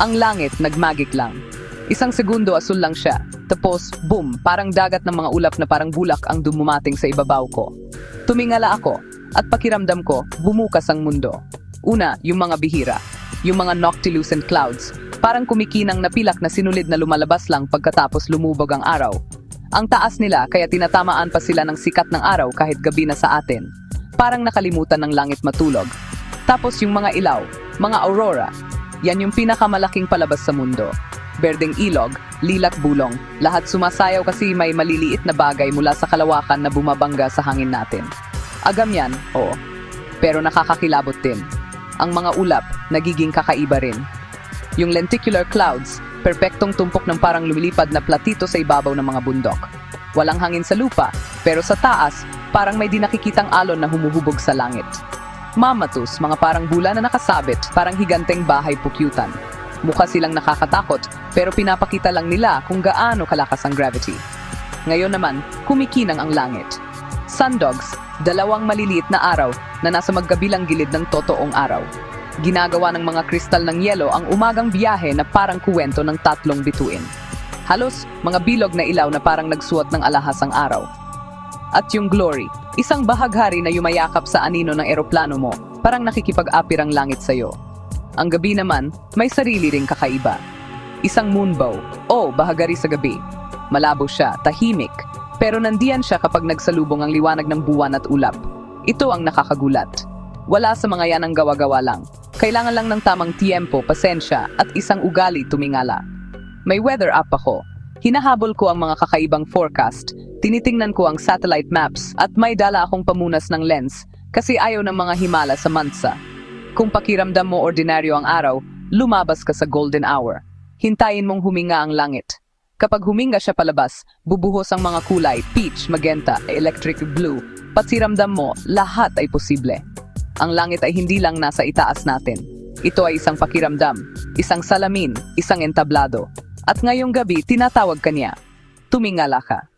Ang langit nagmagic lang. Isang segundo asul lang siya. Tapos, boom, parang dagat ng mga ulap na parang bulak ang dumumating sa ibabaw ko. Tumingala ako, at pakiramdam ko, bumukas ang mundo. Una, yung mga bihira. Yung mga noctilucent clouds. Parang kumikinang napilak na sinulid na lumalabas lang pagkatapos lumubog ang araw. Ang taas nila kaya tinatamaan pa sila ng sikat ng araw kahit gabi na sa atin. Parang nakalimutan ng langit matulog. Tapos yung mga ilaw, mga aurora, yan yung pinakamalaking palabas sa mundo. Berdeng ilog, lilat bulong, lahat sumasayaw kasi may maliliit na bagay mula sa kalawakan na bumabangga sa hangin natin. Agam yan, oo. Pero nakakakilabot din. Ang mga ulap, nagiging kakaiba rin. Yung lenticular clouds, perpektong tumpok ng parang lumilipad na platito sa ibabaw ng mga bundok. Walang hangin sa lupa, pero sa taas, parang may di nakikitang alon na humuhubog sa langit. Mamatus, mga parang bula na nakasabit, parang higanteng bahay pukyutan. Mukha silang nakakatakot, pero pinapakita lang nila kung gaano kalakas ang gravity. Ngayon naman, kumikinang ang langit. Sundogs, dalawang maliliit na araw na nasa magkabilang gilid ng totoong araw. Ginagawa ng mga kristal ng yelo ang umagang biyahe na parang kuwento ng tatlong bituin. Halos mga bilog na ilaw na parang nagsuot ng alahas ang araw. At yung glory, isang bahaghari na yumayakap sa anino ng eroplano mo, parang nakikipag-apirang langit sa'yo. Ang gabi naman, may sarili ring kakaiba. Isang moonbow, o bahagari sa gabi. Malabo siya, tahimik, pero nandiyan siya kapag nagsalubong ang liwanag ng buwan at ulap. Ito ang nakakagulat. Wala sa mga yan ang gawa-gawa lang. Kailangan lang ng tamang tiempo, pasensya, at isang ugali tumingala. May weather app ako. Hinahabol ko ang mga kakaibang forecast, tinitingnan ko ang satellite maps, at may dala akong pamunas ng lens kasi ayaw ng mga himala sa mansa. Kung pakiramdam mo ordinaryo ang araw, lumabas ka sa golden hour. Hintayin mong huminga ang langit. Kapag huminga siya palabas, bubuhos ang mga kulay, peach, magenta, electric blue. Patsiramdam mo, lahat ay posible. Ang langit ay hindi lang nasa itaas natin. Ito ay isang pakiramdam, isang salamin, isang entablado. At ngayong gabi, tinatawag ka niya. Tumingala ka.